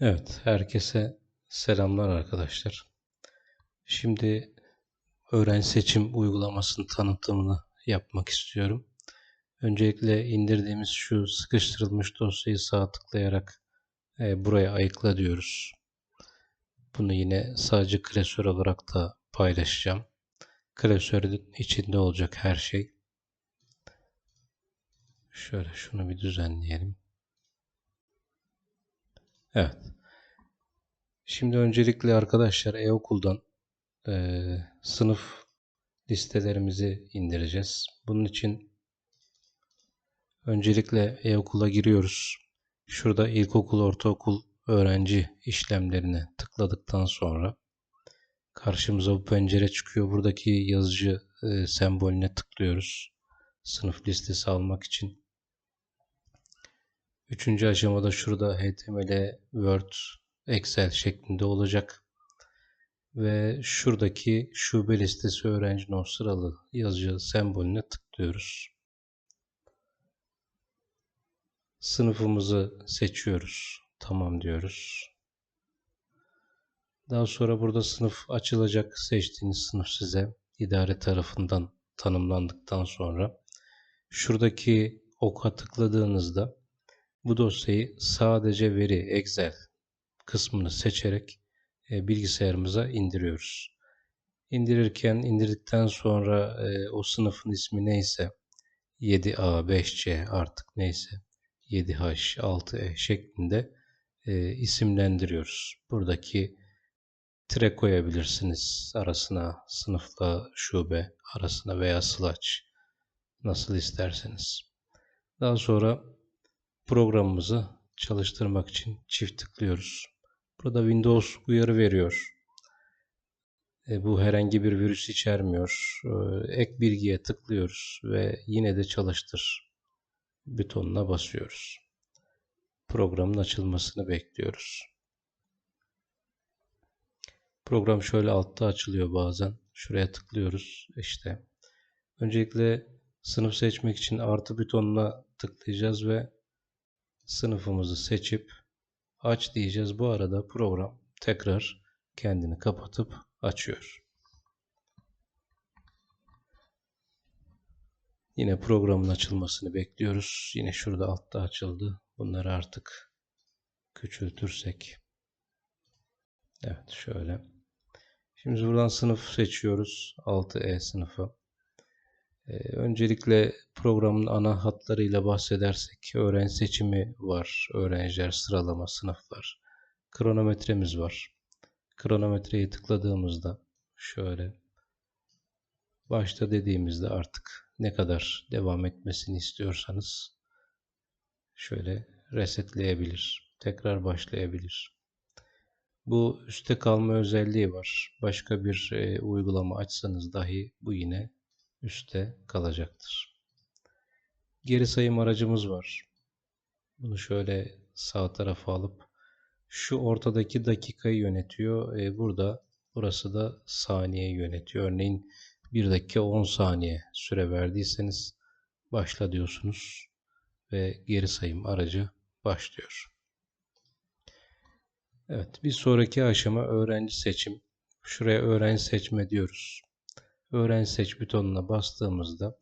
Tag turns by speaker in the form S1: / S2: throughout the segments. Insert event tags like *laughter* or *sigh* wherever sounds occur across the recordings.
S1: Evet, herkese selamlar arkadaşlar. Şimdi öğrenci seçim uygulamasının tanıtımını yapmak istiyorum. Öncelikle indirdiğimiz şu sıkıştırılmış dosyayı sağ tıklayarak e, buraya ayıkla diyoruz. Bunu yine sadece klasör olarak da paylaşacağım. Klasörün içinde olacak her şey. Şöyle şunu bir düzenleyelim. Evet. Şimdi öncelikle arkadaşlar e-okuldan e, sınıf listelerimizi indireceğiz. Bunun için öncelikle e-okula giriyoruz. Şurada ilkokul, ortaokul öğrenci işlemlerine tıkladıktan sonra karşımıza bu pencere çıkıyor. Buradaki yazıcı e, sembolüne tıklıyoruz. Sınıf listesi almak için. Üçüncü aşamada şurada HTML, Word, Excel şeklinde olacak. Ve şuradaki şube listesi öğrenci not sıralı yazıcı sembolüne tıklıyoruz. Sınıfımızı seçiyoruz. Tamam diyoruz. Daha sonra burada sınıf açılacak. Seçtiğiniz sınıf size idare tarafından tanımlandıktan sonra şuradaki oka tıkladığınızda bu dosyayı sadece veri Excel kısmını seçerek e, bilgisayarımıza indiriyoruz. İndirirken indirdikten sonra e, o sınıfın ismi neyse 7A, 5C artık neyse 7H, 6E şeklinde e, isimlendiriyoruz. Buradaki tire koyabilirsiniz arasına sınıfla şube arasına veya slash nasıl isterseniz. Daha sonra programımızı çalıştırmak için çift tıklıyoruz. Burada Windows uyarı veriyor. E, bu herhangi bir virüs içermiyor. E, ek bilgiye tıklıyoruz ve yine de çalıştır butonuna basıyoruz. Programın açılmasını bekliyoruz. Program şöyle altta açılıyor bazen. Şuraya tıklıyoruz. İşte öncelikle sınıf seçmek için artı butonuna tıklayacağız ve sınıfımızı seçip aç diyeceğiz. Bu arada program tekrar kendini kapatıp açıyor. Yine programın açılmasını bekliyoruz. Yine şurada altta açıldı. Bunları artık küçültürsek. Evet şöyle. Şimdi buradan sınıf seçiyoruz. 6E sınıfı. Ee, öncelikle programın ana hatlarıyla bahsedersek öğrenci seçimi var, öğrenciler sıralama, sınıflar, kronometremiz var. Kronometreyi tıkladığımızda şöyle başta dediğimizde artık ne kadar devam etmesini istiyorsanız şöyle resetleyebilir, tekrar başlayabilir. Bu üstte kalma özelliği var. Başka bir e, uygulama açsanız dahi bu yine üstte kalacaktır. Geri sayım aracımız var. Bunu şöyle sağ tarafa alıp şu ortadaki dakikayı yönetiyor. E, burada burası da saniye yönetiyor. Örneğin 1 dakika 10 saniye süre verdiyseniz başla diyorsunuz ve geri sayım aracı başlıyor. Evet, bir sonraki aşama öğrenci seçim. Şuraya öğrenci seçme diyoruz. Öğrenci seç butonuna bastığımızda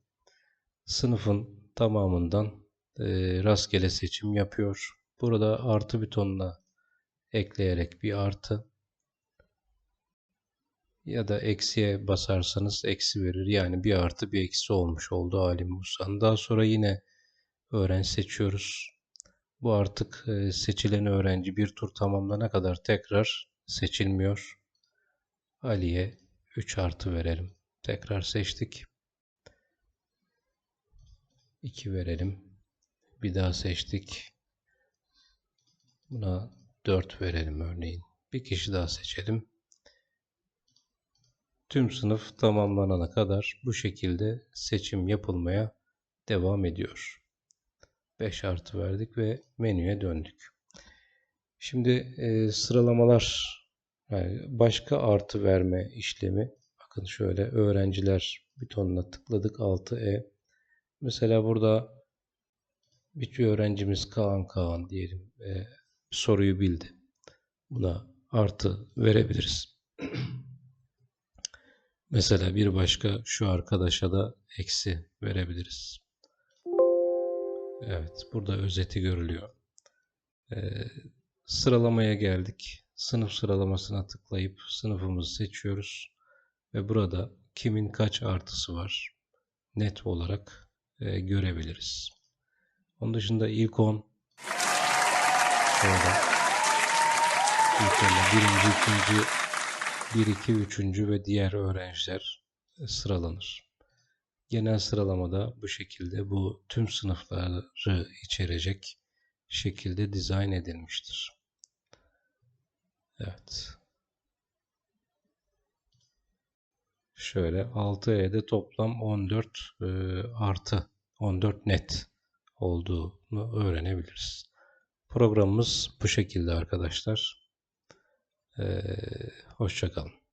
S1: sınıfın tamamından e, rastgele seçim yapıyor. Burada artı butonuna ekleyerek bir artı ya da eksiye basarsanız eksi verir. Yani bir artı bir eksi olmuş oldu alim Musa'nın. Daha sonra yine öğrenci seçiyoruz. Bu artık e, seçilen öğrenci bir tur tamamlana kadar tekrar seçilmiyor. Ali'ye 3 artı verelim. Tekrar seçtik. 2 verelim. Bir daha seçtik. Buna 4 verelim örneğin. Bir kişi daha seçelim. Tüm sınıf tamamlanana kadar bu şekilde seçim yapılmaya devam ediyor. 5 artı verdik ve menüye döndük. Şimdi e, sıralamalar yani başka artı verme işlemi Bakın şöyle öğrenciler butonuna tıkladık 6E. Mesela burada bir öğrencimiz Kaan Kaan diyelim e, soruyu bildi. buna artı verebiliriz. *clears throat* Mesela bir başka şu arkadaşa da eksi verebiliriz. Evet, burada özeti görülüyor. Ee, sıralamaya geldik. Sınıf sıralamasına tıklayıp sınıfımızı seçiyoruz. Ve burada kimin kaç artısı var net olarak e, görebiliriz. Onun dışında ilk 10 sonra ilk birinci, ikinci, bir, iki, üçüncü ve diğer öğrenciler sıralanır. Genel sıralamada bu şekilde bu tüm sınıfları içerecek şekilde dizayn edilmiştir. Evet. Şöyle 6E'de toplam 14 e, artı 14 net olduğunu öğrenebiliriz. Programımız bu şekilde arkadaşlar. Ee, Hoşçakalın.